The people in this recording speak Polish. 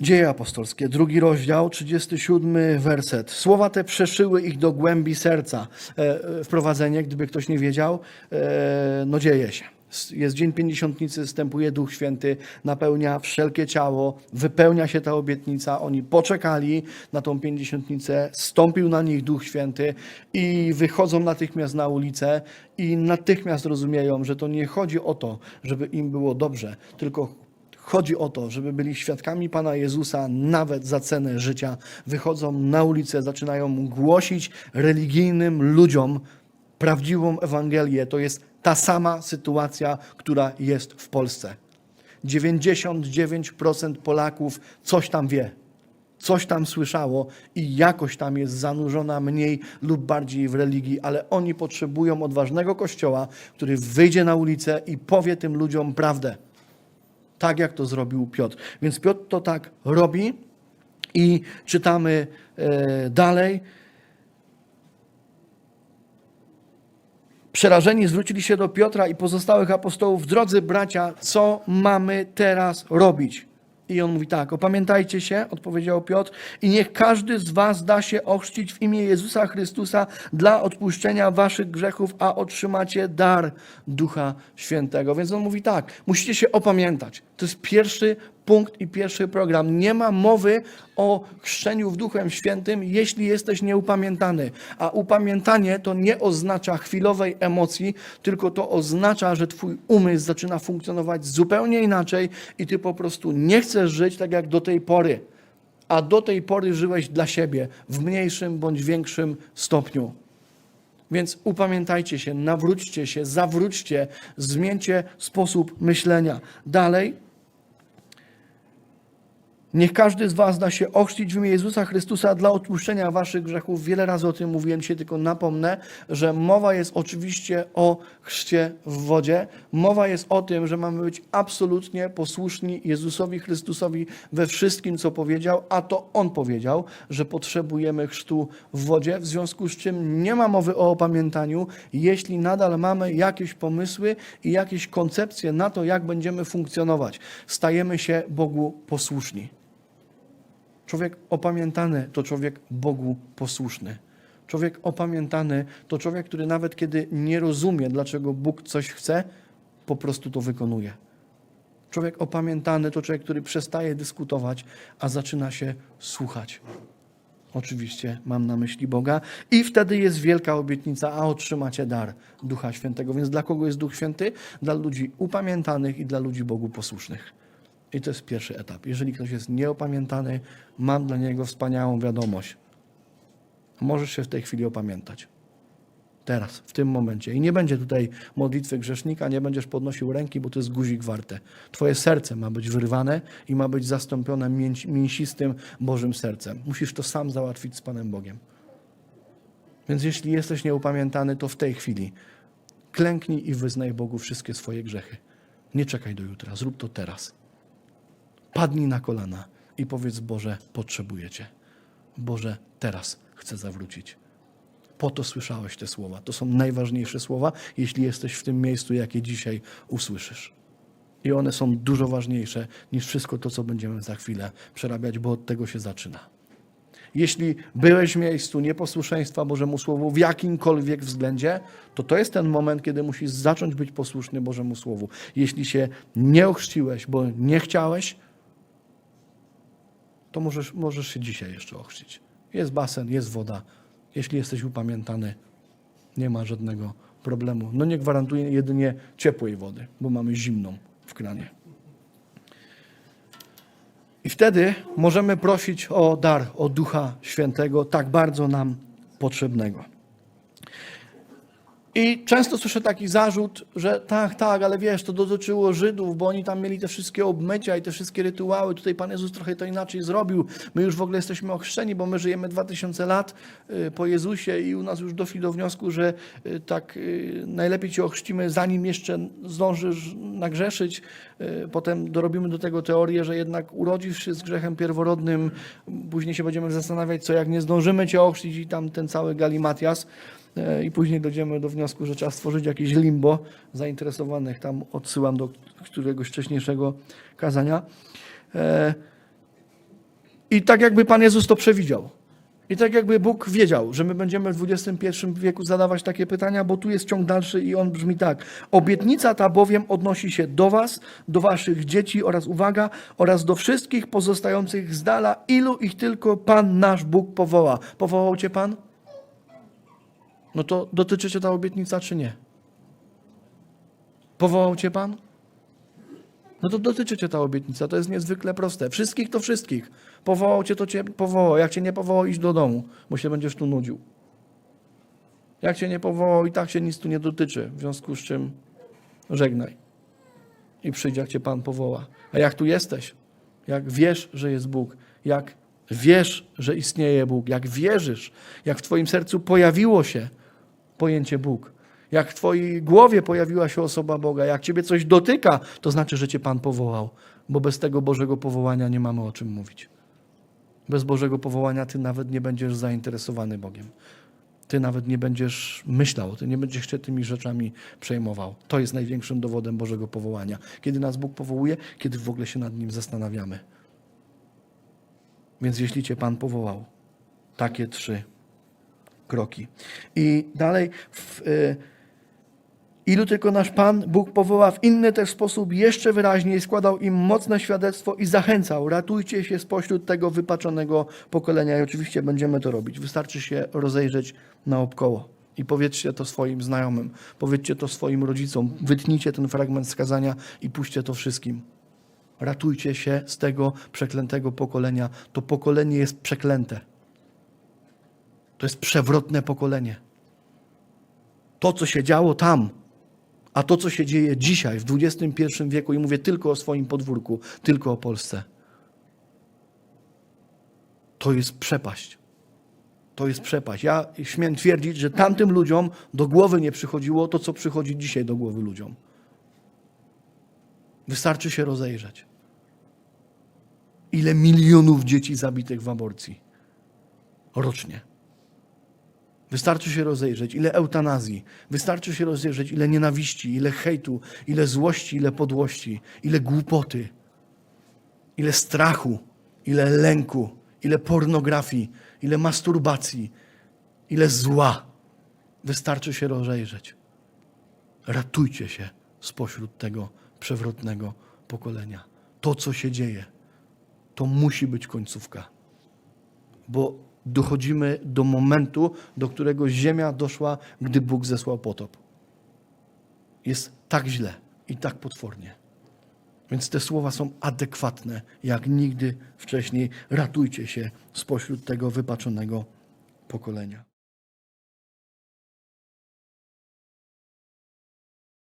Dzieje apostolskie, drugi rozdział, 37 werset. Słowa te przeszyły ich do głębi serca. E, e, wprowadzenie, gdyby ktoś nie wiedział, e, no dzieje się. Jest dzień pięćdziesiątnicy, wstępuje Duch Święty, napełnia wszelkie ciało, wypełnia się ta obietnica. Oni poczekali na tą pięćdziesiątnicę, stąpił na nich Duch Święty i wychodzą natychmiast na ulicę i natychmiast rozumieją, że to nie chodzi o to, żeby im było dobrze, tylko Chodzi o to, żeby byli świadkami Pana Jezusa nawet za cenę życia. Wychodzą na ulicę, zaczynają głosić religijnym ludziom prawdziwą Ewangelię. To jest ta sama sytuacja, która jest w Polsce. 99% Polaków coś tam wie, coś tam słyszało i jakoś tam jest zanurzona mniej lub bardziej w religii, ale oni potrzebują odważnego kościoła, który wyjdzie na ulicę i powie tym ludziom prawdę tak jak to zrobił Piotr. Więc Piotr to tak robi i czytamy e, dalej. Przerażeni zwrócili się do Piotra i pozostałych apostołów, drodzy bracia, co mamy teraz robić? I on mówi tak, opamiętajcie się, odpowiedział Piotr, i niech każdy z was da się ochrzcić w imię Jezusa Chrystusa dla odpuszczenia waszych grzechów, a otrzymacie dar Ducha Świętego. Więc on mówi tak, musicie się opamiętać. To jest pierwszy punkt i pierwszy program. Nie ma mowy o chrzczeniu w Duchem Świętym, jeśli jesteś nieupamiętany. A upamiętanie to nie oznacza chwilowej emocji, tylko to oznacza, że twój umysł zaczyna funkcjonować zupełnie inaczej i ty po prostu nie chcesz żyć tak jak do tej pory. A do tej pory żyłeś dla siebie w mniejszym bądź większym stopniu. Więc upamiętajcie się, nawróćcie się, zawróćcie, zmieńcie sposób myślenia. Dalej, Niech każdy z Was da się ochrzcić w imię Jezusa Chrystusa dla odpuszczenia Waszych grzechów. Wiele razy o tym mówiłem dzisiaj, tylko napomnę, że mowa jest oczywiście o chrzcie w wodzie. Mowa jest o tym, że mamy być absolutnie posłuszni Jezusowi Chrystusowi we wszystkim, co powiedział, a to On powiedział, że potrzebujemy chrztu w wodzie, w związku z czym nie ma mowy o opamiętaniu, jeśli nadal mamy jakieś pomysły i jakieś koncepcje na to, jak będziemy funkcjonować. Stajemy się Bogu posłuszni. Człowiek opamiętany to człowiek Bogu posłuszny. Człowiek opamiętany to człowiek, który nawet kiedy nie rozumie, dlaczego Bóg coś chce, po prostu to wykonuje. Człowiek opamiętany to człowiek, który przestaje dyskutować, a zaczyna się słuchać. Oczywiście mam na myśli Boga. I wtedy jest wielka obietnica, a otrzymacie dar Ducha Świętego. Więc dla kogo jest Duch Święty? Dla ludzi upamiętanych i dla ludzi Bogu posłusznych. I to jest pierwszy etap. Jeżeli ktoś jest nieopamiętany, mam dla niego wspaniałą wiadomość. Możesz się w tej chwili opamiętać. Teraz, w tym momencie. I nie będzie tutaj modlitwy grzesznika, nie będziesz podnosił ręki, bo to jest guzik warte. Twoje serce ma być wyrwane i ma być zastąpione mięsistym Bożym sercem. Musisz to sam załatwić z Panem Bogiem. Więc jeśli jesteś nieupamiętany, to w tej chwili klęknij i wyznaj Bogu wszystkie swoje grzechy. Nie czekaj do jutra, zrób to teraz. Padnij na kolana i powiedz: Boże, potrzebuję Cię. Boże, teraz chcę zawrócić. Po to słyszałeś te słowa. To są najważniejsze słowa, jeśli jesteś w tym miejscu, jakie dzisiaj usłyszysz. I one są dużo ważniejsze niż wszystko to, co będziemy za chwilę przerabiać, bo od tego się zaczyna. Jeśli byłeś w miejscu nieposłuszeństwa Bożemu Słowu w jakimkolwiek względzie, to to jest ten moment, kiedy musisz zacząć być posłuszny Bożemu Słowu. Jeśli się nie ochrzciłeś, bo nie chciałeś, to możesz, możesz się dzisiaj jeszcze ochrzcić. Jest basen, jest woda. Jeśli jesteś upamiętany, nie ma żadnego problemu. No nie gwarantuję jedynie ciepłej wody, bo mamy zimną w kranie. I wtedy możemy prosić o dar, o Ducha Świętego, tak bardzo nam potrzebnego. I często słyszę taki zarzut, że tak, tak, ale wiesz, to dotyczyło Żydów, bo oni tam mieli te wszystkie obmycia i te wszystkie rytuały. Tutaj Pan Jezus trochę to inaczej zrobił. My już w ogóle jesteśmy ochrzczeni, bo my żyjemy 2000 lat y, po Jezusie i u nas już doszli do wniosku, że y, tak y, najlepiej Cię ochrzcimy, zanim jeszcze zdążysz nagrzeszyć. Potem dorobimy do tego teorię, że jednak urodzisz się z grzechem pierworodnym. Później się będziemy zastanawiać, co jak nie zdążymy Cię ochrzcić i tam ten cały galimatias. E, I później dojdziemy do wniosku, że trzeba stworzyć jakieś limbo zainteresowanych. Tam odsyłam do któregoś wcześniejszego kazania. E, I tak jakby Pan Jezus to przewidział. I tak jakby Bóg wiedział, że my będziemy w XXI wieku zadawać takie pytania, bo tu jest ciąg dalszy i on brzmi tak. Obietnica ta bowiem odnosi się do was, do waszych dzieci oraz, uwaga, oraz do wszystkich pozostających z dala, ilu ich tylko Pan nasz Bóg powoła. Powołał cię Pan? No to dotyczy cię ta obietnica, czy nie? Powołał cię Pan? No to dotyczy cię ta obietnica, to jest niezwykle proste. Wszystkich to wszystkich. Powołał cię, to cię powołał. Jak cię nie powołał, idź do domu, bo się będziesz tu nudził. Jak cię nie powołał, i tak się nic tu nie dotyczy. W związku z czym żegnaj. I przyjdź, jak cię Pan powoła. A jak tu jesteś, jak wiesz, że jest Bóg, jak wiesz, że istnieje Bóg, jak wierzysz, jak w twoim sercu pojawiło się pojęcie Bóg, jak w twojej głowie pojawiła się osoba Boga, jak ciebie coś dotyka, to znaczy, że cię Pan powołał, bo bez tego Bożego powołania nie mamy o czym mówić. Bez Bożego powołania ty nawet nie będziesz zainteresowany Bogiem. Ty nawet nie będziesz myślał, ty nie będziesz się tymi rzeczami przejmował. To jest największym dowodem Bożego powołania. Kiedy nas Bóg powołuje, kiedy w ogóle się nad nim zastanawiamy. Więc jeśli cię Pan powołał, takie trzy kroki. I dalej, w, y, ilu tylko nasz Pan Bóg powoła w inny też sposób jeszcze wyraźniej składał im mocne świadectwo i zachęcał, ratujcie się spośród tego wypaczonego pokolenia. I oczywiście będziemy to robić. Wystarczy się rozejrzeć naokoło. I powiedzcie to swoim znajomym, powiedzcie to swoim rodzicom, wytnijcie ten fragment skazania i puśćcie to wszystkim. Ratujcie się z tego przeklętego pokolenia. To pokolenie jest przeklęte. To jest przewrotne pokolenie. To, co się działo tam, a to, co się dzieje dzisiaj, w XXI wieku, i mówię tylko o swoim podwórku, tylko o Polsce, to jest przepaść. To jest przepaść. Ja śmiem twierdzić, że tamtym ludziom do głowy nie przychodziło to, co przychodzi dzisiaj do głowy ludziom. Wystarczy się rozejrzeć. Ile milionów dzieci zabitych w aborcji rocznie. Wystarczy się rozejrzeć, ile eutanazji, wystarczy się rozejrzeć, ile nienawiści, ile hejtu, ile złości, ile podłości, ile głupoty, ile strachu, ile lęku, ile pornografii, ile masturbacji, ile zła. Wystarczy się rozejrzeć. Ratujcie się spośród tego przewrotnego pokolenia. To, co się dzieje, to musi być końcówka. Bo dochodzimy do momentu, do którego ziemia doszła, gdy Bóg zesłał potop. Jest tak źle i tak potwornie. Więc te słowa są adekwatne, jak nigdy wcześniej. Ratujcie się spośród tego wypaczonego pokolenia.